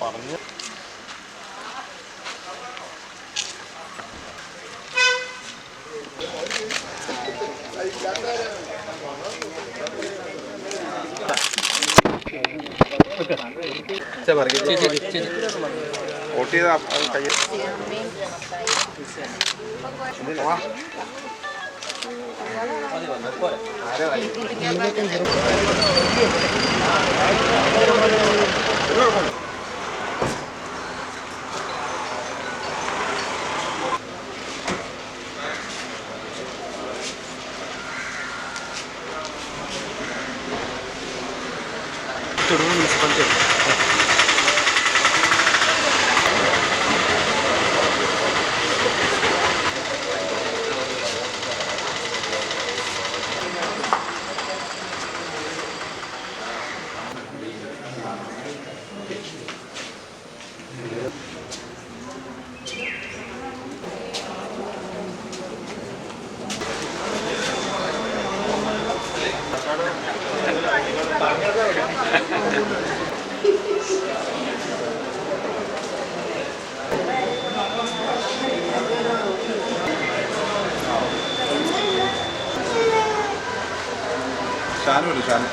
പറഞ്ഞു. വോട്ട് ചെയ്ത കയ്യിൽ トルの水かんてる。ഷാനുണ്ട് ഷാനു